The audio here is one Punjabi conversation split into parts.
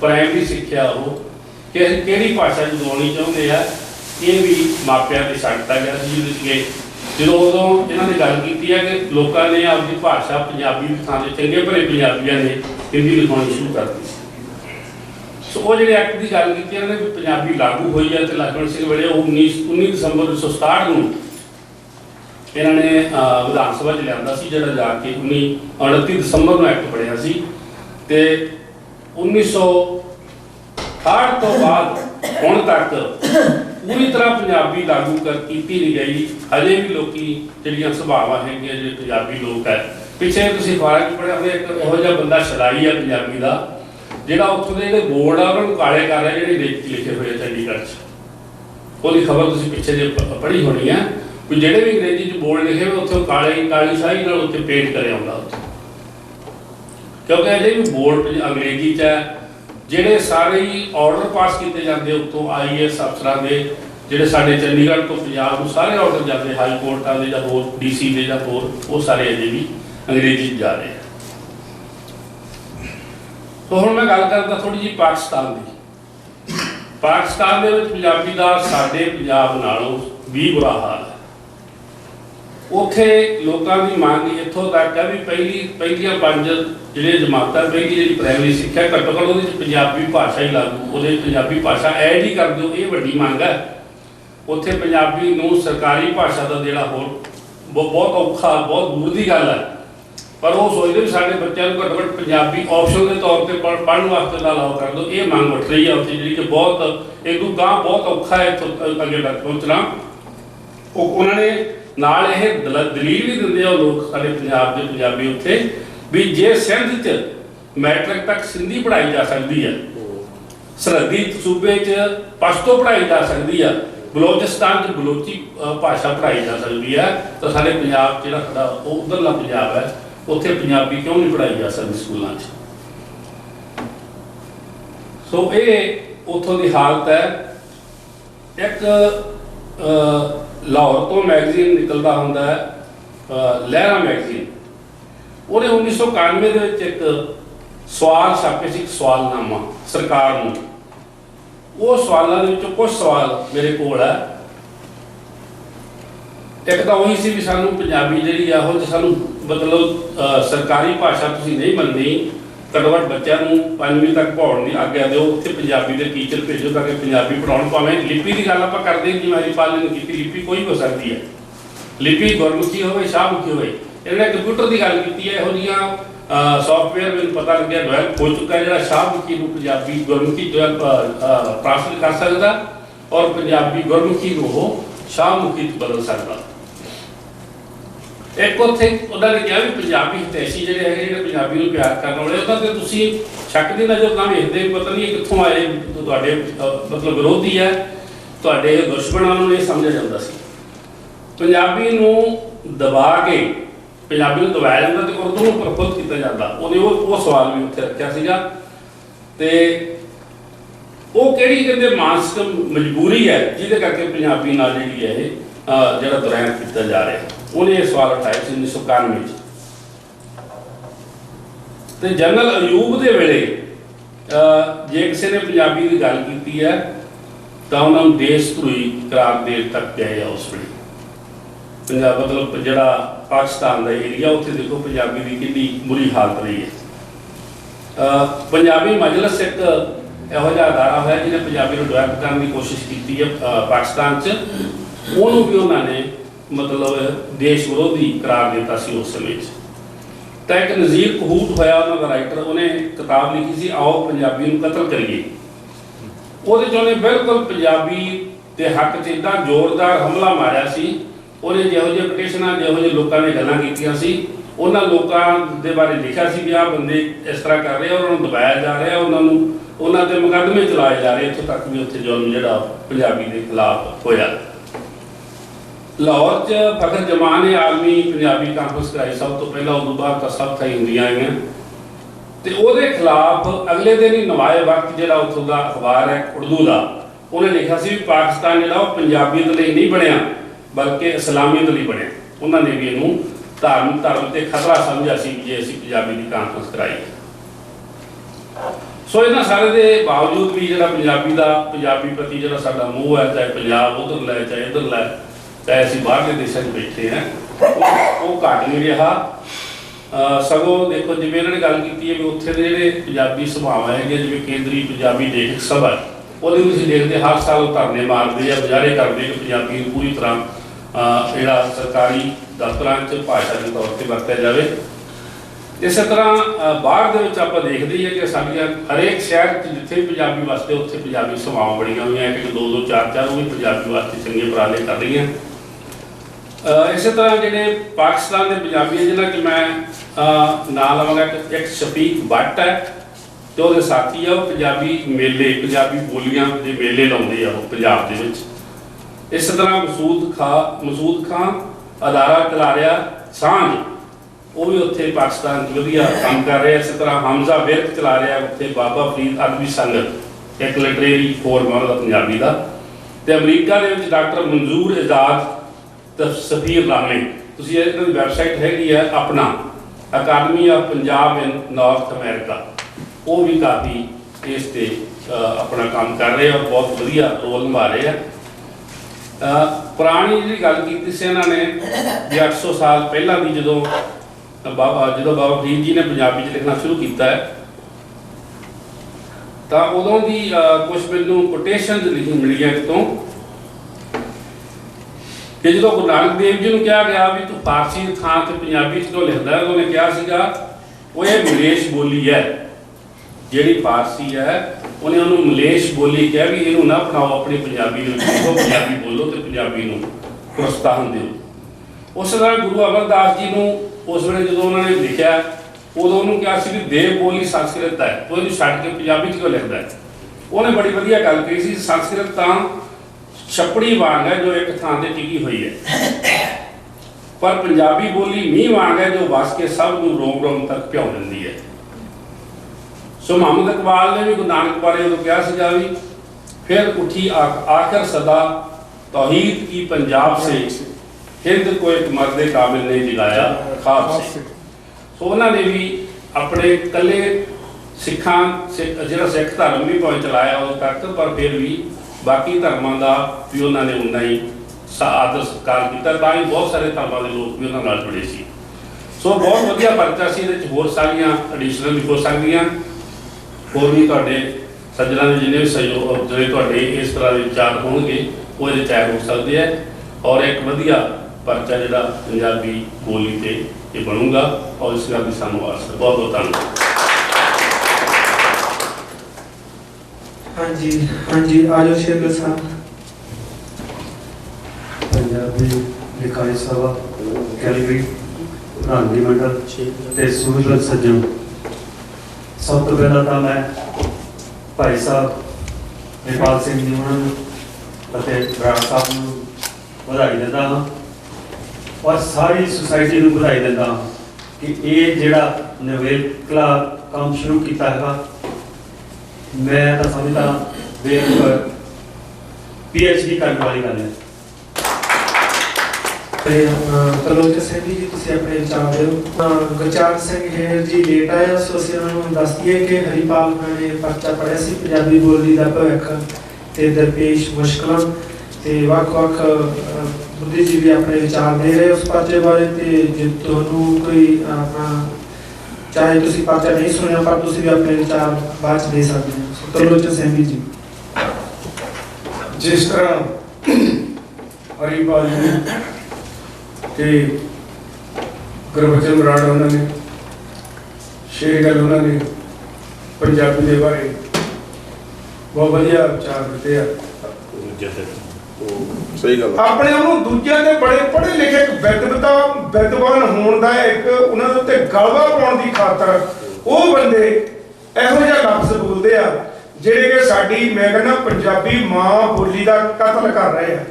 ਪ੍ਰਾਇਮਰੀ ਸਿੱਖਿਆ ਉਹ, ਕਿ ਅਸੀਂ ਕਿਹੜੀ ਭਾਸ਼ਾ ਚ ਦਿਵਾਉਣੀ ਚਾਹੁੰਦੇ ਆ, ਇਹ ਵੀ ਮਾਪਿਆਂ ਤੇ ਛੱਡਤਾ ਗਿਆ ਸੀ ਜਿਹਦੇ ਕਿ ਜਦੋਂ ਉਦੋਂ ਇਹਨਾਂ ਨੇ ਗੱਲ ਕੀਤੀ ਹੈ ਕਿ ਲੋਕਾਂ ਨੇ ਆਪਣੀ ਭਾਸ਼ਾ ਪੰਜਾਬੀ ਦੀ ਥਾਂ ਤੇ ਚੰਗੇ ਭਲੇ ਪੰਜਾਬੀਆਂ ਨੇ ਹਿੰਦੀ ਲਿਖਾਉਣੀ ਸ਼ੁਰੂ ਕਰ ਦਿੱਤੀ। ਸੋ ਉਹ ਜਿਹੜੇ ਐਕਟ ਦੀ ਗੱਲ ਕੀਤੀ ਇਹਨਾਂ ਨੇ ਵੀ ਪੰਜਾਬੀ ਲਾਗੂ ਹੋਈ ਹੈ ਤੇ ਲਖਮਣ ਸਿੰਘ ਵੇਲੇ ਉਹ 19 19 ਦਸੰਬਰ 1967 ਨੂੰ ਇਹਨਾਂ ਨੇ ਵਿਧਾਨ ਸਭਾ 'ਚ ਲਿਆਂਦਾ ਸੀ, ਜਿਹੜਾ ਜਾ ਕੇ 19 29 ਦਸੰਬਰ ਨੂੰ ਐਕਟ ਬਣਿਆ ਸੀ। ਤੇ 1968 ਤੋਂ ਬਾਅਦ ਹੁਣ ਤੱਕ ਪੂਰੀ ਤਰ੍ਹਾਂ ਪੰਜਾਬੀ ਲਾਗੂ ਕਰ, ਕੀਤੀ ਨਹੀਂ ਗਈ। ਹਜੇ ਵੀ ਲੋਕੀ ਜਿਹੜੀਆਂ ਸੁਭਾਵਾਂ ਹੈਗੀਆਂ, ਜਿਹੜੇ ਪੰਜਾਬੀ ਲੋਕ ਹੈ, ਪਿੱਛੇ ਤੁਸੀਂ ਅਖਬਾਰਾਂ 'ਚ ਪੜ੍ਹਿਆ ਹੋਵੇ ਇੱਕ ਇਹੋ ਜਿਹਾ ਬੰਦਾ ਸ਼ਰਾਈ ਆ ਪੰਜਾਬੀ ਦਾ, ਜਿਹੜਾ ਉੱਥੋਂ ਦੇ ਜਿਹੜੇ ਬੋਰਡ ਆ, ਉਹਨਾਂ ਨੂੰ ਕਾਲੇ ਕਰ ਰਿਹਾ, ਜਿਹੜੇ ਲਿਖੇ ਹੋਏ ਆ ਚੰਡੀਗੜ੍ਹ 'ਚ। ਉਹਦੀ ਖਬਰ ਤੁਸੀਂ ਪਿੱਛੇ ਜੇ ਪੜ੍ਹੀ ਹੋਣੀ ਹੈ ਕਿ ਜਿਹੜੇ ਵੀ ਅੰਗਰੇਜ਼ੀ 'ਚ ਬੋਰਡ ਲਿਖੇ ਹੋਏ, ਉੱਥੇ ਕਾਲੇ, ਕਾਲੀ ਸ਼ਾਹੀ ਨਾਲ ਉੱਤੇ ਪੇਂਟ ਕਰਿਆ ਹੁੰਦਾ ਉੱਥੇ। ਕਿਉਂਕਿ ਅਜੇ ਵੀ ਬੋਰਡ ਅੰਗਰੇਜ਼ੀ 'ਚ ਹੈ। ਜਿਹੜੇ ਸਾਰੇ ਹੀ ਆਰਡਰ ਪਾਸ ਕੀਤੇ ਜਾਂਦੇ ਉੱਤੋਂ ਆਈਐਸ ਅਫਸਰਾਂ ਦੇ, ਜਿਹੜੇ ਸਾਡੇ ਚੰਡੀਗੜ੍ਹ ਤੋਂ ਪੰਜਾਬ ਨੂੰ ਸਾਰੇ ਆਰਡਰ ਜਾਂਦੇ ਹਾਈ ਕੋਰਟਾਂ ਦੇ ਜਾਂ ਹੋਰ ਡੀਸੀ ਦੇ ਜਾਂ ਹੋਰ, ਉਹ ਸਾਰੇ ਅਜੇ ਵੀ ਅੰਗਰੇਜ਼ੀ 'ਚ ਜਾ ਰਹੇ ਆ। ਸੋ ਹੁਣ ਮੈਂ ਗੱਲ ਕਰਦਾ ਥੋੜੀ ਜਿਹੀ ਪਾਕਿਸਤਾਨ ਦੀ। ਪਾਕਿਸਤਾਨ ਦੇ ਵਿੱਚ ਪੰਜਾਬੀ ਦਾ ਸਾਡੇ ਪੰਜਾਬ ਨਾਲੋਂ ਵੀ ਬੁਰਾ ਹਾਲ ਉੱਥੇ ਲੋਕਾਂ ਦੀ ਮੰਗ ਇੱਥੋਂ ਤੱਕ ਹੈ ਵੀ ਪਹਿਲੀ, ਪਹਿਲੀਆਂ ਪੰਜ ਜਿਹੜੇ ਜਮਾਤਾਂ, ਪਹਿਲੀ ਜਿਹੜੀ ਪ੍ਰਾਇਮਰੀ ਸਿੱਖਿਆ, ਘੱਟੋ ਘੱਟ ਉਹਦੇ ਵਿੱਚ ਪੰਜਾਬੀ ਭਾਸ਼ਾ ਹੀ ਲਾਗੂ, ਉਹਦੇ 'ਚ ਪੰਜਾਬੀ ਭਾਸ਼ਾ ਐਡ ਹੀ ਕਰ ਦਿਓ, ਇਹ ਵੱਡੀ ਮੰਗ ਹੈ ਉੱਥੇ ਪੰਜਾਬੀ ਨੂੰ ਸਰਕਾਰੀ ਭਾਸ਼ਾ ਦਾ ਜਿਹੜਾ ਹੋਰ ਬਹੁ- ਬਹੁਤ ਔਖਾ, ਬਹੁਤ ਦੂਰ ਦੀ ਗੱਲ ਹੈ ਪਰ ਉਹ ਸੋਚਦੇ ਵੀ ਸਾਡੇ ਬੱਚਿਆਂ ਨੂੰ ਘੱਟੋ ਘੱਟ ਪੰਜਾਬੀ ਆਪਸ਼ਨ ਦੇ ਤੌਰ ਤੇ ਪੜ੍ਹ- ਪੜ੍ਹਨ ਵਾਸਤੇ ਨਾ ਲਾਓ ਕਰ ਦਿਓ, ਇਹ ਮੰਗ ਉੱਠ ਰਹੀ ਹੈ ਉੱਥੇ, ਜਿਹੜੀ ਕਿ ਬਹੁਤ, ਇਹ ਤੋਂ ਗਾਂ ਬਹੁਤ ਔਖਾ ਹੈ ਇੱਥੋਂ ਅੱਗੇ ਤੱਕ ਪਹੁੰਚਣਾ। ਉਹ, ਉਹਨਾਂ ਨੇ ਨਾਲ ਇਹ ਦਲ- ਦਲੀਲ ਵੀ ਦਿੰਦੇ ਆ ਉਹ ਲੋਕ ਸਾਡੇ ਪੰਜਾਬ ਦੇ ਪੰਜਾਬੀ ਉੱਥੇ ਵੀ ਜੇ ਸਿੰਧ 'ਚ ਮੈਟ੍ਰਿਕ ਤੱਕ ਸਿੰਧੀ ਪੜ੍ਹਾਈ ਜਾ ਸਕਦੀ ਹੈ ਸਰਹੱਦੀ ਸੂਬੇ 'ਚ ਪਸ਼ਤੋ ਪੜ੍ਹਾਈ ਜਾ ਸਕਦੀ ਆ ਬਲੋਚਿਸਤਾਨ 'ਚ ਬਲੋਚੀ ਅ, ਭਾਸ਼ਾ ਪੜ੍ਹਾਈ ਜਾ ਸਕਦੀ ਹੈ ਤਾਂ ਸਾਡੇ ਪੰਜਾਬ 'ਚ ਜਿਹੜਾ ਸਾਡਾ ਉਹ ਉਧਰਲਾ ਪੰਜਾਬ ਹੈ ਉੱਥੇ ਪੰਜਾਬੀ ਕਿਉਂ ਨਹੀਂ ਪੜ੍ਹਾਈ ਜਾ ਸਕਦੀ ਸਕੂਲਾਂ 'ਚ? ਸੋ ਇਹ ਉੱਥੋਂ ਦੀ ਹਾਲਤ ਹੈ। ਇੱਕ ਅ, ਲਾਹੌਰ ਤੋਂ ਮੈਗਜ਼ੀਨ ਨਿਕਲਦਾ ਹੁੰਦਾ ਹੈ ਲਹਿਰਾ ਮੈਗਜ਼ੀਨ। ਉਹਨੇ 1991 ਦੇ ਵਿੱਚ ਇੱਕ ਸਵਾਲ ਛਾਪੇ ਸੀ, ਇੱਕ ਸਵਾਲਨਾਮਾ ਸਰਕਾਰ ਨੂੰ। ਉਹ ਸਵਾਲਾਂ ਦੇ ਵਿੱਚੋਂ ਕੁਝ ਸਵਾਲ ਮੇਰੇ ਕੋਲ ਹੈ। ਇੱਕ ਤਾਂ ਉਹੀ ਸੀ ਵੀ ਸਾਨੂੰ ਪੰਜਾਬੀ ਜਿਹੜੀ ਆ, ਉਹ ਸਾਨੂੰ ਮਤਲਬ ਸਰਕਾਰੀ ਭਾਸ਼ਾ ਤੁਸੀਂ ਨਹੀਂ ਮੰਨਣੀ। ਘੱਟੋ ਘੱਟ ਬੱਚਿਆਂ ਨੂੰ। ਪੰਜਵੀਂ ਤੱਕ ਪੜ੍ਹਾਉਣ ਦੀ ਆਗਿਆ ਦਿਓ। ਉੱਥੇ ਪੰਜਾਬੀ ਦੇ ਟੀਚਰ ਭੇਜੋ ਤਾਂ ਕਿ ਪੰਜਾਬੀ ਪੜ੍ਹਾਉਣ ਭਾਵੇਂ। ਲਿਪੀ ਦੀ ਗੱਲ ਆਪਾਂ ਕਰਦੇ ਹਾਂ ਜਿਵੇਂ ਹਰੀਪਾਲ ਨੇ ਕੀਤੀ। ਲਿਪੀ ਕੋਈ ਹੋ ਸਕਦੀ ਹੈ। ਲਿਪੀ ਗੁਰਮੁਖੀ ਹੋਵੇ, ਸ਼ਾਹਮੁਖੀ ਹੋਵੇ। ਇਹਨਾਂ ਨੇ ਕੰਪਿਊਟਰ ਦੀ ਗੱਲ ਕੀਤੀ ਹੈ। ਇਹੋ ਜਿਹੀਆਂ ਸੌਫਟਵੇਅਰ ਮੈਨੂੰ ਪਤਾ ਲੱਗਿਆ ਡਿਵੈਲਪ ਹੋ ਚੁੱਕਾ ਜਿਹੜਾ ਸ਼ਾਹਮੁਖੀ ਨੂੰ ਪੰਜਾਬੀ ਗੁਰਮੁਖੀ ਟ੍ਰਾਂਸਲੇਟ ਕਰ ਸਕਦਾ ਔਰ ਪੰਜਾਬੀ ਗੁਰਮੁਖੀ ਨੂੰ ਉਹ ਸ਼ਾਹਮੁਖੀ ਚ ਬਦਲ ਸਕਦਾ। ਇੱਕ ਉੱਥੇ ਉਹਨਾਂ ਨੇ ਕਿਹਾ ਵੀ ਪੰਜਾਬੀ ਹਿਤੈਸ਼ੀ ਜਿਹੜੇ ਹੈਗੇ, ਜਿਹੜੇ ਪੰਜਾਬੀ ਨੂੰ ਪਿਆਰ ਕਰਨ ਵਾਲੇ ਉਹਨਾਂ ਤੇ ਤੁਸੀਂ ਸ਼ੱਕ ਦੀ ਨਜ਼ਰ ਨਾਲ ਵੇਖਦੇ, ਪਤਾ ਨਹੀਂ ਕਿੱਥੋਂ ਆਏ, ਤੁਹਾਡੇ ਮਤਲਬ ਵਿਰੋਧੀ ਹੈ, ਤੁਹਾਡੇ ਦੁਸ਼ਮਣਾਂ ਨੂੰ ਇਹ ਸਮਝਿਆ ਜਾਂਦਾ ਸੀ। ਪੰਜਾਬੀ ਨੂੰ ਦਬਾ ਕੇ, ਪੰਜਾਬੀ ਨੂੰ ਦਬਾਇਆ ਜਾਂਦਾ ਤੇ ਉਰਦੂ ਨੂੰ ਪ੍ਰਫੁੱਲਤ ਕੀਤਾ ਜਾਂਦਾ। ਉਹਨੇ ਉਹ ਉਹ ਸਵਾਲ ਵੀ ਉੱਥੇ ਰੱਖਿਆ ਸੀਗਾ। ਤੇ ਉਹ ਕਿਹੜੀ ਕਹਿੰਦੇ ਮਾਨਸਿਕ ਮਜਬੂਰੀ ਹੈ, ਜਿਹਦੇ ਕਰਕੇ ਪੰਜਾਬੀ ਨਾਲ ਜਿਹੜੀ ਹੈ ਇਹ ਜਿਹੜਾ ਦੁਰਾਨ ਕੀਤਾ ਜਾ ਰਿਹਾ। ਉਹਨੇ ਇਹ ਸਵਾਲ ਉਠਾਇਆ ਸੀ 1991 ਚ। ਤੇ ਜਨਰਲ ਅਯੂਬ ਦੇ ਵੇਲੇ ਜੇ ਕਿਸੇ ਨੇ ਪੰਜਾਬੀ ਦੀ ਗੱਲ ਕੀਤੀ ਹੈ, ਤਾਂ ਉਹਨਾਂ ਨੂੰ ਦੇਸ਼ ਧਰੋਹੀ ਕਰਾਰ ਦੇਣ ਤੱਕ ਗਏ ਆ ਉਸ ਵੇਲੇ। ਪੰਜਾਬ ਮਤਲਬ ਜਿਹੜਾ ਪਾਕਿਸਤਾਨ ਦਾ ਏਰੀਆ, ਉੱਥੇ ਦੇਖੋ ਪੰਜਾਬੀ ਦੀ ਕਿੰਨੀ ਬੁਰੀ ਹਾਲਤ ਰਹੀ ਹੈ। ਅਹ ਪੰਜਾਬੀ ਮਜਲਿਸ ਇੱਕ ਇਹੋ ਜਿਹਾ ਅਦਾਰਾ ਹੋਇਆ ਜਿਹਨੇ ਪੰਜਾਬੀ ਨੂੰ ਡਿਵੈਲਪ ਕਰਨ ਦੀ ਕੋਸ਼ਿਸ਼ ਕੀਤੀ ਹੈ ਪਾਕਿਸਤਾਨ 'ਚ। ਉਹਨੂੰ ਵੀ ਉਹਨਾਂ ਨੇ ਮਤਲਬ ਦੇਸ਼ ਵਿਰੋਧੀ ਕਰਾਰ ਦਿੱਤਾ ਸੀ ਉਸ ਸਮੇਂ 'ਚ। ਤਾਂ ਇੱਕ ਨਜ਼ੀਰ ਕਹੂਤ ਹੋਇਆ ਉਹਨਾਂ ਦਾ ਰਾਈਟਰ ਉਹਨੇ ਕਿਤਾਬ ਲਿਖੀ ਸੀ, ਆਓ ਪੰਜਾਬੀ ਨੂੰ ਕਤਲ ਕਰੀਏ। ਉਹਦੇ 'ਚ ਉਹਨੇ ਬਿਲਕੁਲ ਪੰਜਾਬੀ ਦੇ ਹੱਕ 'ਚ ਇਦਾਂ ਜ਼ੋਰਦਾਰ ਹਮਲਾ ਮਾਰਿਆ ਸੀ। ਉਹਨੇ ਜਿਹੋ ਜਿਹੇ ਪਟੀਸ਼ਨਾਂ ਜਿਹੋ ਜਿਹੇ ਲੋਕਾਂ ਨੇ ਗੱਲਾਂ ਕੀਤੀਆਂ ਸੀ। ਉਹਨਾਂ ਲੋਕਾਂ ਦੇ ਬਾਰੇ ਲਿਖਿਆ ਸੀ ਵੀ ਆਹ ਬੰਦੇ ਇਸ ਤਰ੍ਹਾਂ ਕਰ ਰਹੇ ਆ, ਉਹਨਾਂ ਨੂੰ ਦਬਾਇਆ ਜਾ ਰਿਹਾ, ਉਹਨਾਂ ਨੂੰ, ਉਹਨਾਂ ਤੇ ਮੁਕੱਦਮੇ ਚਲਾਏ ਜਾ ਰਹੇ ਇੱਥੋਂ ਤੱਕ ਵੀ ਉੱਥੇ ਜ਼ੁਲਮ ਜਿਹੜਾ ਪੰਜਾਬੀ ਦੇ ਖਿਲਾਫ ਹੋਇਆ। ਲਾਹੌਰ 'ਚ ਫਖਰ ਜਮਾਨ ਨੇ ਆਲਮੀ ਪੰਜਾਬੀ ਕਾਨਫਰੰਸ ਕਰਾਈ ਸਭ ਤੋਂ ਪਹਿਲਾਂ, ਉਦੋਂ ਬਾਅਦ ਤਾਂ ਸਭ ਥਾਈ ਹੁੰਦੀਆਂ ਆਈਆਂ। ਤੇ ਉਹਦੇ ਖਿਲਾਫ ਅਗਲੇ ਦਿਨ ਹੀ ਨਵਾਏ ਵਕਤ ਜਿਹੜਾ ਉੱਥੋਂ ਦਾ ਅਖਬਾਰ ਹੈ, ਉਰਦੂ ਦਾ, ਉਹਨੇ ਲਿਖਿਆ ਸੀ ਵੀ ਪਾਕਿਸਤਾਨ ਜਿਹੜਾ ਉਹ ਪੰਜਾਬੀਅਤ ਲਈ ਨਹੀਂ ਬਣਿਆ, ਬਲਕਿ ਇਸਲਾਮੀਅਤ ਲਈ ਬਣਿਆ। ਉਹਨਾਂ ਨੇ ਵੀ ਇਹਨੂੰ ਧਰਮ ਧਰਮ ਤੇ ਖਤਰਾ ਸਮਝਿਆ ਸੀ ਵੀ ਜੇ ਅਸੀਂ ਪੰਜਾਬੀ ਦੀ ਕਾਨਫਰੰਸ ਕਰਾਈ। ਸੋ ਇਹਨਾਂ ਸਾਰੇ ਦੇ ਬਾਵਜੂਦ ਵੀ ਜਿਹੜਾ ਪੰਜਾਬੀ ਦਾ, ਪੰਜਾਬੀ ਪ੍ਰਤੀ ਜਿਹੜਾ ਸਾਡਾ ਮੋਹ ਹੈ, ਚਾਹੇ ਪੰਜਾਬ ਉਧਰ ਲੈ, ਚਾਹੇ ਇਧਰ ਲੈ ਚਾਹੇ ਅਸੀਂ ਬਾਹਰਲੇ ਦੇਸ਼ਾਂ 'ਚ ਬੈਠੇ ਹਾਂ। ਉਹ- ਉਹ ਘਟ ਨਹੀਂ ਰਿਹਾ। ਸਗੋਂ ਦੇਖੋ ਜਿਵੇਂ ਇਹਨਾਂ ਨੇ ਗੱਲ ਕੀਤੀ ਹੈ ਵੀ ਉੱਥੇ ਦੇ ਜਿਹੜੇ ਪੰਜਾਬੀ ਸਭਾਵਾਂ ਹੈਗੇ ਜਿਵੇਂ ਕੇਂਦਰੀ ਪੰਜਾਬੀ ਲੇਖਕ ਸਭਾ ਹੈ, ਉਹਦੇ ਤੁਸੀਂ ਦੇਖਦੇ ਹਰ ਸਾਲ ਉਹ ਧਰਨੇ ਮਾਰਦੇ ਆ ਮੁਜ਼ਾਹਰੇ ਕਰਦੇ ਕਿ ਪੰਜਾਬੀ ਨੂੰ ਪੂਰੀ ਤਰ੍ਹਾਂ। ਜਿਹੜਾ ਸਰਕਾਰੀ ਦਫ਼ਤਰਾਂ 'ਚ ਭਾਸ਼ਾ ਦੇ ਤੌਰ ਤੇ ਵਰਤਿਆ ਜਾਵੇ। ਇਸੇ ਤਰ੍ਹਾਂ ਬਾਹਰ ਦੇ ਵਿੱਚ ਆਪਾਂ ਦੇਖਦੇ ਹੀ ਹੈ ਕਿ ਸਾਡੀਆਂ ਹਰੇਕ ਸ਼ਹਿਰ 'ਚ ਜਿੱਥੇ ਵੀ ਪੰਜਾਬੀ ਵਸਦੇ ਉੱਥੇ ਪੰਜਾਬੀ ਸਭਾਵਾਂ ਬਣੀਆਂ ਹੋਈਆਂ। ਕਿ ਦੋ ਦੋ ਚਾਰ ਚਾਰ ਉਹ ਵੀ ਪੰਜਾਬੀ ਵਾਸਤੇ ਚੰਗੇ ਉਪਰਾਲੇ ਕਰ ਰਹੀਆਂ। ਇਸੇ ਤਰ੍ਹਾਂ ਜਿਹੜੇ ਪਾਕਿਸਤਾਨ ਦੇ ਪੰਜਾਬੀ ਹੈ, ਜਿਨ੍ਹਾਂ 'ਚ ਮੈਂ ਨਾਂ ਲਵਾਂਗਾ ਇੱਕ ਸ਼ਫੀਕ ਭੱਟ ਹੈ ਤੇ ਉਹਦੇ ਸਾਥੀ ਆ, ਉਹ ਪੰਜਾਬੀ ਮੇਲੇ, ਪੰਜਾਬੀ ਬੋਲੀਆਂ ਦੇ ਮੇਲੇ ਲਾਉਂਦੇ ਆ ਉਹ ਪੰਜਾਬ ਦੇ ਵਿੱਚ। ਇਸ ਤਰ੍ਹਾਂ ਮਸੂਦ ਖਾ, ਮਸੂਦ ਖਾਨ ਅਦਾਰਾ ਚਲਾ ਰਿਹਾ ਸਾਂਝ, ਉਹ ਵੀ ਉੱਥੇ ਪਾਕਿਸਤਾਨ 'ਚ ਵਧੀਆ ਕੰਮ ਕਰ ਰਿਹਾ। ਇਸੇ ਤਰ੍ਹਾਂ ਹਮਜ਼ਾ ਵਿਰਕ ਚਲਾ ਰਿਹਾ ਉੱਥੇ ਬਾਬਾ ਫਰੀਦ ਅਦਬੀ ਸੰਗਤ, ਇੱਕ ਲਿਟਰੇਰੀ ਫੋਰਮ ਆ ਪੰਜਾਬੀ ਦਾ। ਤੇ ਅਮਰੀਕਾ ਦੇ ਵਿੱਚ ਡਾਕਟਰ ਮਨਜ਼ੂਰ ਇਜਾਜ਼ ਤੇ ਸਫੀਰ ਰਾਮੇ ਤੁਸੀਂ ਇਹਨਾਂ ਦੀ ਵੈਬਸਾਈਟ ਹੈਗੀ ਹੈ ਆਪਣਾ academy of Punjab in North America ਉਹ ਵੀ ਕਾਫੀ ਇਸ ਤੇ ਆਪਣਾ ਕੰਮ ਕਰ ਰਹੇ ਆ ਔਰ ਬਹੁਤ ਵਧੀਆ ਰੋਲ ਨਿਭਾ ਰਹੇ ਆ। ਪੁਰਾਣੀ ਜਿਹੜੀ ਗੱਲ ਕੀਤੀ ਸੀ ਇਹਨਾਂ ਨੇ, ਵੀ 800 ਸਾਲ ਪਹਿਲਾਂ ਵੀ ਜਦੋਂ ਬਾਬਾ ਜਦੋਂ ਬਾਬਾ ਫਰੀਦ ਜੀ ਨੇ ਪੰਜਾਬੀ ਚ ਲਿਖਣਾ ਸ਼ੁਰੂ ਕੀਤਾ ਹੈ, ਤਾਂ ਉਦੋਂ ਦੀ ਕੁਝ ਮੈਨੂੰ ਕੋਟੇਸ਼ਨਸ ਲਿਖੀ ਮਿਲੀਆਂ ਤੋਂ ਕਿ ਜਦੋਂ ਗੁਰੂ ਨਾਨਕ ਦੇਵ ਜੀ ਨੂੰ ਕਿਹਾ ਗਿਆ ਵੀ ਤੂੰ ਫਾਰਸੀ ਥਾਂ ਤੇ ਪੰਜਾਬੀ ਚ ਕਿਉਂ ਲਿਖਦਾ ਹੈ ਉਹਨੇ ਕਿਹਾ ਸੀਗਾ, ਉਹ ਇਹ ਮਲੇਸ਼ ਬੋਲੀ ਹੈ। ਜਿਹੜੀ ਫਾਰਸੀ ਹੈ, ਉਹਨੇ ਉਹਨੂੰ ਮਲੇਸ਼ ਬੋਲੀ ਕਿਹਾ ਵੀ ਇਹਨੂੰ ਨਾ ਅਪਣਾਓ ਆਪਣੀ ਪੰਜਾਬੀ ਨੂੰ ਉਹ ਪੰਜਾਬੀ ਬੋਲੋ ਤੇ ਪੰਜਾਬੀ ਨੂੰ ਪ੍ਰੋਤਸਾਹਨ ਦਿਓ। ਉਸ ਨਾਲ ਗੁਰੂ ਅਮਰਦਾਸ ਜੀ ਨੂੰ ਉਸ ਵੇਲੇ ਜਦੋਂ ਉਹਨਾਂ ਨੇ ਲਿਖਿਆ, ਉਦੋਂ ਉਹਨੂੰ ਕਿਹਾ ਸੀ ਵੀ ਦੇਵ ਬੋਲੀ ਸੰਸਕ੍ਰਿਤ ਹੈ ਉਹਨੂੰ ਛੱਡ ਕੇ ਪੰਜਾਬੀ ਚ ਕਿਉਂ ਲਿਖਦਾ ਹੈ? ਉਹਨੇ ਬੜੀ ਵਧੀਆ ਗੱਲ ਕਹੀ ਸੀ, ਸੰਸਕ੍ਰਿਤ ਤਾਂ ਛੱਪੜੀ ਵਾਂਗ ਹੈ ਜੋ ਇੱਕ ਥਾਂ ਤੇ ਟਿਕੀ ਹੋਈ ਹੈ। ਪਰ ਪੰਜਾਬੀ ਬੋਲੀ ਮੀਂਹ ਵਾਂਗ ਹੈ ਜੋ ਵਸ ਕੇ ਸਭ ਨੂੰ ਰੋਮ ਰੋਮ ਤੱਕ ਭਿਉਂ ਦਿੰਦੀ ਹੈ। ਸੋ ਮੁਹੰਮਦ ਇਕਬਾਲ ਨੇ ਵੀ ਗੁਰੂ ਨਾਨਕ ਬਾਰੇ ਉਦੋਂ ਕਿਹਾ ਸੀਗਾ ਵੀ, ਫਿਰ ਉੱਠੀ ਆਖਰ ਸਦਾ ਤੌਹੀਦ ਕੀ ਪੰਜਾਬ ਸੇ। ਹਿੰਦ ਕੋ ਇੱਕ ਮਰਦੇ ਕਾਬਿਲ ਨੇ ਜਗਾਇਆ ਖਾਬ ਸੇ। ਸੋ ਉਹਨਾਂ ਨੇ ਵੀ ਆਪਣੇ ਕੱਲੇ ਸਿੱਖਾਂ, ਸਿੱਖ- ਜਿਹੜਾ ਸਿੱਖ ਧਰਮ ਵੀ ਭਾਵੇਂ ਚਲਾਇਆ ਉਹ ਤੱਕ, ਪਰ ਫਿਰ ਵੀ ਬਾਕੀ ਧਰਮਾਂ ਦਾ ਵੀ ਉਹਨਾਂ ਨੇ ਉਨਾ ਹੀ ਸਾ- ਆਦਰ ਸਤਿਕਾਰ ਕੀਤਾ, ਤਾਂ ਹੀ ਬਹੁਤ ਸਾਰੇ ਧਰਮਾਂ ਦੇ ਲੋਕ ਵੀ ਉਹਨਾਂ ਨਾਲ ਜੁੜੇ ਸੀ। ਸੋ ਬਹੁਤ ਵਧੀਆ ਪਰਚਾ ਸੀ, ਇਹਦੇ ਵਿੱਚ ਹੋਰ ਸਾਰੀਆਂ ਐਡੀਸ਼ਨਲ ਵੀ ਹੋ ਸਕਦੀਆਂ। ਹੋਰ ਵੀ ਤੁਹਾਡੇ ਸੱਜਣਾਂ ਦੇ ਜਿੰਨੇ ਵੀ ਸਹਿਯੋਗ ਜਿਹੜੇ ਤੁਹਾਡੇ ਇਸ ਤਰ੍ਹਾਂ ਦੇ ਵਿਚਾਰ ਹੋਣਗੇ, ਉਹ ਇਹਦੇ ਚਾਹ ਹੋ ਸਕਦੇ ਆ। ਔਰ ਇੱਕ ਵਧੀਆ ਪਰਚਾ ਜਿਹੜਾ ਪੰਜਾਬੀ ਬੋਲੀ ਤੇ ਇਹ ਬਣੂਗਾ, ਔਰ ਇਸ ਗੱਲ ਦੀ ਸਾਨੂੰ ਆਸ ਬਹੁਤ ਬਹੁਤ ਧੰਨਵਾਦ। ਹਾਂਜੀ ਹਾਂਜੀ, ਆਜੋ ਸ਼ੇਰ ਸਾਹਿਬ ਪੰਜਾਬੀ ਲਿਖਾਈ ਸਭਾ ਕੈਲਗਰੀ ਪ੍ਰਧਾਨਗੀ ਮੰਡਲ ਤੇ ਸੂਰਜ ਸੱਜਣ। ਸਭ ਤੋਂ ਪਹਿਲਾਂ ਤਾਂ ਮੈਂ ਭਾਈ ਸਾਹਿਬ ਨਿਪਾਲ ਸਿੰਘ ਜੀ ਉਹਨਾਂ ਨੂੰ ਅਤੇ ਬਰਾੜ ਸਾਹਿਬ ਨੂੰ ਵਧਾਈ ਦਿੰਦਾ ਹਾਂ ਔਰ ਸਾਰੀ ਸੁਸਾਇਟੀ ਨੂੰ ਵਧਾਈ ਦਿੰਦਾ ਹਾਂ ਕਿ ਇਹ ਜਿਹੜਾ ਨਵੇਕਲਾ ਕੰਮ ਸ਼ੁਰੂ ਕੀਤਾ ਹੈਗਾ ਮੈਂ ਤਾਂ ਸਮਝਦਾ ਵੀ ਪੀਐਚਡੀ ਕਰਨ ਵਾਲੀ ਗੱਲ ਹੈ। ਤੇ ਤਰਲੋਚ ਸਿੰਘ ਜੀ, ਤੁਸੀਂ ਆਪਣੇ ਵਿਚਾਰ ਦਿਓ। ਗੁਰਚਰਨ ਸਿੰਘ ਹੇਰ ਜੀ ਲੇਟ ਆਇਆ ਸੋ ਅਸੀਂ ਉਹਨਾਂ ਨੂੰ ਦੱਸ ਦਈਏ ਕਿ ਹਰੀਪਾਲ ਨੇ ਪਰਚਾ ਪੜਿਆ ਸੀ, ਪੰਜਾਬੀ ਬੋਲੀ ਦਾ ਭਵਿੱਖ ਤੇ ਦਰਪੇਸ਼ ਮੁਸ਼ਕਲਾਂ ਤੇ ਵੱਖ-ਵੱਖ ਬੁੱਧੀਜੀਵੀ ਆਪਣੇ ਵਿਚਾਰ ਦੇ ਰਹੇ ਉਸ ਪਰਚੇ ਬਾਰੇ ਤੇ ਜੇ ਤੁਹਾਨੂੰ ਕੋਈ ਆਪਣਾ ਚਾਹੇ ਤੁਸੀਂ ਪਰਚਾ ਨਹੀਂ ਸੁਣਿਆ ਪਰ ਤੁਸੀਂ ਵੀ ਆਪਣੇ ਵਿਚਾਰ ਬਾਅਦ ਚ ਦੇ ਸਕਦੇ ਹੋ। ਸੋ ਤਰਲੋਚ ਸਿੰਘ ਜੀ। ਜਿਸ ਤਰ੍ਹਾਂ ਹਰੀਪਾਲ ਜੀ ਤੇ ਗੁਰਬਚਨ ਬਰਾੜ ਉਹਨਾਂ ਨੇ ਸ਼ੇਰ ਗੱਲ ਉਹਨਾਂ ਨੇ ਪੰਜਾਬੀ ਦੇ ਬਾਰੇ ਬਹੁਤ ਵਧੀਆ ਵਿਚਾਰ ਦਿੱਤੇ ਆ। ਸਹੀ ਗੱਲ ਆਪਣੇ ਆਪ ਨੂੰ ਦੂਜਿਆਂ ਦੇ ਬੜੇ ਪੜ੍ਹੇ ਲਿਖੇ ਵਿਦਵਤਾ ਵਿਦਵਾਨ ਹੋਣ ਦਾ ਇੱਕ ਉਹਨਾਂ ਦੇ ਉੱਤੇ ਗਲਵਾ ਪਾਉਣ ਦੀ ਖਾਤਰ ਉਹ ਬੰਦੇ ਇਹੋ ਜਿਹਾ ਲਫ਼ਜ਼ ਬੋਲਦੇ ਆ, ਜਿਹੜੇ ਕਿ ਸਾਡੀ, ਮੈਂ ਕਹਿੰਦਾ ਪੰਜਾਬੀ ਮਾਂ ਬੋਲੀ ਦਾ ਕਤਲ ਕਰ ਰਹੇ ਆ।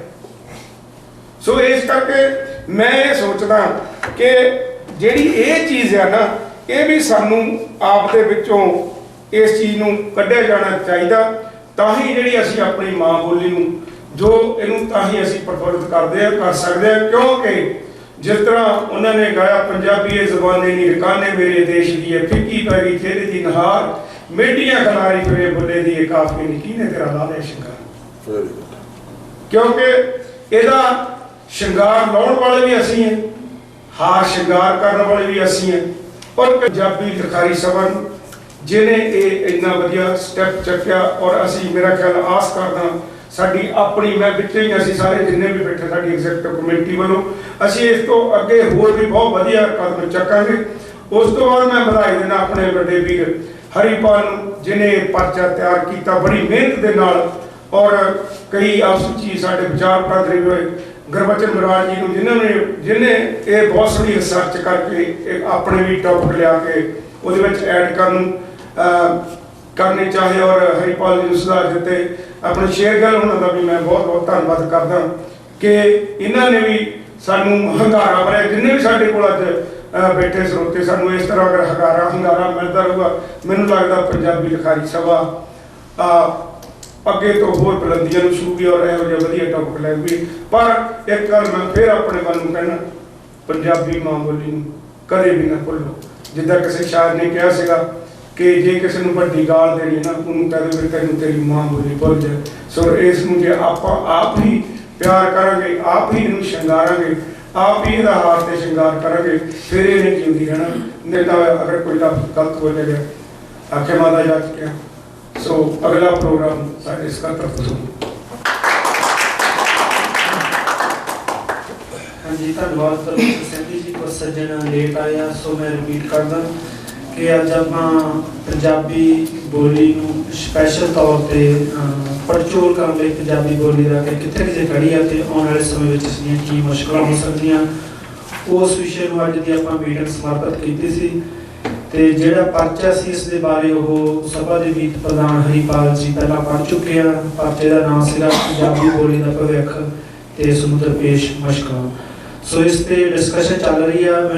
ਸੋ ਇਸ ਕਰਕੇ ਮੈਂ ਇਹ ਸੋਚਦਾ ਕਿ ਜਿਹੜੀ ਇਹ ਚੀਜ਼ ਆ ਨਾ, ਇਹ ਵੀ ਸਾਨੂੰ ਆਪ ਦੇ ਵਿੱਚੋਂ ਇਸ ਚੀਜ਼ ਨੂੰ ਕੱਢਿਆ ਜਾਣਾ ਚਾਹੀਦਾ, ਤਾਂ ਹੀ ਜਿਹੜੀ ਅਸੀਂ ਆਪਣੀ ਮਾਂ ਬੋਲੀ ਨੂੰ ਜੋ ਇਹਨੂੰ ਤਾਂ ਹੀ ਅਸੀਂ ਪ੍ਰਫੁੱਲਿਤ ਕਰਦੇ ਆ ਕਰ ਸਕਦੇ ਆ ਕਿਉਂਕਿ ਜਿਸ ਤਰ੍ਹਾਂ ਉਹਨਾਂ ਨੇ ਗਾਇਆ, ਪੰਜਾਬੀ ਇਹ ਜ਼ਬਾਨੇ ਨੀ ਰਕਾਨੇ ਮੇਰੇ ਦੇਸ਼ ਦੀ ਹੈ, ਫਿੱਕੀ ਪੈ ਤੇਰੇ ਦੀ ਨਹਾਰ ਮੇਡੀਆਂ ਖਲਾਰੀ ਫਿਰੇ ਬੁੱਲੇ ਦੀ ਇਹ ਕਾਫੀ ਨਹੀਂ ਕਿਹਨੇ ਤੇਰਾ ਲਾ ਸ਼ਿੰਗਾਰ? ਕਿਉਂਕਿ ਇਹਦਾ ਸ਼ਿੰਗਾਰ ਲਾਉਣ ਵਾਲੇ ਵੀ ਅਸੀਂ ਹਾਂ, ਹਾਰ ਸ਼ਿੰਗਾਰ ਕਰਨ ਵਾਲੇ ਵੀ ਅਸੀਂ ਹਾਂ, ਪਰ ਪੰਜਾਬੀ ਲਿਖਾਰੀ ਸਭਾ ਨੂੰ ਜਿਹਨੇ ਇਹ ਇੰਨਾ ਵਧੀਆ ਸਟੈਪ ਚੱਕਿਆ, ਔਰ ਅਸੀਂ ਮੇਰਾ ਖਿਆਲ ਆਸ ਕਰਦਾ ਸਾਡੀ ਆਪਣੀ ਮੈਂ ਵਿੱਚ ਹੀ ਅਸੀਂ ਸਾਰੇ ਜਿੰਨੇ ਵੀ ਬੈਠੇ ਸਾਡੀ ਐਗਜ਼ੈਕਟਿਵ ਕਮੇਟੀ ਵੱਲੋਂ ਅਸੀਂ ਇਸ ਤੋਂ ਅੱਗੇ ਹੋਰ ਵੀ ਬਹੁਤ ਵਧੀਆ ਕਦਮ ਚੱਕਾਂਗੇ। ਉਸ ਤੋਂ ਬਾਅਦ ਮੈਂ ਵਧਾਈ ਦੇਣਾ ਆਪਣੇ ਵੱਡੇ ਵੀਰ ਹਰੀਪਾਲ ਨੂੰ ਜਿਨੇ ਪਰਚਾ ਤਿਆਰ ਕੀਤਾ ਬੜੀ ਮਿਹਨਤ ਦੇ ਨਾਲ ਔਰ ਕਈ ਆਪਸੀ ਸਾਡੇ ਵਿਚਾਰ ਪ੍ਰਦਰੀ ਹੋਏ ਗੁਰਬਚਨ ਮਹਾਰਾਜ ਜੀ ਨੂੰ ਜਿਨ੍ਹਾਂ ਨੇ ਜਿਨੇ ਇਹ ਬਹੁਤ ਸੋਹਣੀ ਰਿਸਰਚ ਕਰਕੇ ਆਪਣੇ ਵੀ ਟੌਪਿਕ ਲਿਆ ਕੇ ਉਹਦੇ ਵਿੱਚ ਐਡ ਕਰਨ ਅਹ, ਕਰਨੇ ਚਾਹੇ ਔਰ ਹਰੀਪਾਲ ਜੀ ਨੂੰ ਸੁਧਾਰ ਦਿੱਤੇ ਆਪਣੇ ਸ਼ੇਰਗਲ ਉਹਨਾਂ ਦਾ ਵੀ ਮੈਂ ਬਹੁਤ ਬਹੁਤ ਧੰਨਵਾਦ ਕਰਦਾ ਕਿ ਇਹਨਾਂ ਨੇ ਵੀ ਸਾਨੂੰ ਹੰਗਾਰਾ ਭਰਿਆ, ਜਿੰਨੇ ਵੀ ਸਾਡੇ ਕੋਲ ਅੱਜ ਬੈਠੇ ਸਰੋਤੇ, ਸਾਨੂੰ ਇਸ ਤਰ੍ਹਾਂ ਅਗਰ ਹੰਗਾਰਾ ਹੰਗਾਰਾ ਮਿਲਦਾ ਰਹੂਗਾ, ਮੈਨੂੰ ਲੱਗਦਾ ਪੰਜਾਬੀ ਲਿਖਾਰੀ ਸਭਾ ਅੱਗੇ ਤੋਂ ਹੋਰ ਬੁਲੰਦੀਆਂ ਨੂੰ ਛੂਗੀ ਔਰ ਇਹੋ ਜਿਹਾ ਵਧੀਆ ਟੌਪਿਕ ਲੈ ਵੀ ਪਰ ਇੱਕ ਗੱਲ ਮੈਂ ਫਿਰ ਆਪਣੇ ਵੱਲ ਨੂੰ ਕਹਿਣਾ, ਪੰਜਾਬੀ ਮਾਂ ਬੋਲੀ ਨੂੰ ਕਦੇ ਵੀ ਨਾ ਭੁੱਲੋ। ਜਿੱਦਾਂ ਕਿਸੇ ਸ਼ਾਇਰ ਨੇ ਕਿਹਾ ਸੀਗਾ ਕਿ ਜੇ ਕਿਸੇ ਨੂੰ ਵੱਡੀ ਗਾਲ ਦੇਣੀ ਨਾ, ਉਹਨੂੰ ਕਹਿ ਦੇ ਵੀ ਤੈਨੂੰ ਤੇਰੀ ਮਾਂ ਬੋਲੀ ਭੁੱਲ ਜਾ ਸੋ ਇਸ ਨੂੰ ਜੇ ਆਪਾਂ ਆਪ ਹੀ ਪਿਆਰ ਕਰਾਂਗੇ, ਆਪ ਹੀ ਇਹਨੂੰ ਸ਼ਿੰਗਾਰਾਂਗੇ, ਆਪ ਹੀ ਇਹਦਾ ਹਾਰ ਤੇ ਸ਼ਿੰਗਾਰ ਕਰਾਂਗੇ, ਫਿਰ ਇਹ ਨਹੀਂ ਜਿਉਂਦੀ ਰਹਿਣਾ ਨਹੀਂ ਤਾਂ ਅਗਰ ਕੋਈ ਲਫ਼ਜ਼ ਗਲਤ ਹੋ ਜਾਵੇ, ਆਖੇ ਮਾਦਾ ਜਾ ਚੁੱਕਿਆ ਸੋ ਅਗਲਾ ਪ੍ਰੋਗਰਾਮ ਸਾਡੇ ਇਸ ਦਾ ਤਰਫ ਹਾਂਜੀ, ਧੰਨਵਾਦ ਪ੍ਰੋਫੈਸਰ ਸੈਂਡੀ ਜੀ। ਕੋ ਸੱਜਣ ਲੇਟ ਆਇਆ ਸੋ ਮੈਂ ਰਿਪੀਟ ਕਰਦਾ। ਕਿ ਅੱਜ ਆਪਾਂ ਪੰਜਾਬੀ ਬੋਲੀ ਨੂੰ ਸਪੈਸ਼ਲ ਤੌਰ ਤੇ ਅਹ, ਕਰਨ ਲਈ ਪੰਜਾਬੀ ਬੋਲੀ ਦਾ ਕਿ ਕਿੱਥੇ ਕਿੱਥੇ ਖੜੀ ਆ ਤੇ ਆਉਣ ਵਾਲੇ ਸਮੇਂ ਵਿੱਚ ਇਸਦੀਆਂ ਕੀ ਮੁਸ਼ਕਲਾਂ ਹੋ ਸਕਦੀਆਂ। ਉਸ ਵਿਸ਼ੇ ਨੂੰ ਅੱਜ ਦੀ ਆਪਾਂ ਮੀਟਿੰਗ ਸਮਰਪਿਤ ਕੀਤੀ ਸੀ ਤੇ ਜਿਹੜਾ ਪਰਚਾ ਸੀ ਇਸ ਦੇ ਬਾਰੇ ਉਹ ਸਭਾ ਦੇ ਮੀਤ ਪ੍ਰਧਾਨ ਹਰੀਪਾਲ ਜੀ ਪਹਿਲਾਂ ਪੜ੍ਹ ਚੁੱਕੇ ਆ। ਪਰਚੇ ਦਾ ਨਾਮ ਸੀਗਾ ਪੰਜਾਬੀ ਬੋਲੀ ਦਾ ਭਵਿੱਖ ਤੇ ਸਮੁੰਦਰ ਪੇਸ਼ ਮੁਸ਼ਕਲਾਂ। ਸੋ ਇਸ ਤੇ ਡਿਸਕਸ਼ਨ ਚੱਲ ਰਹੀ ਆ। ਮੈਨੂੰ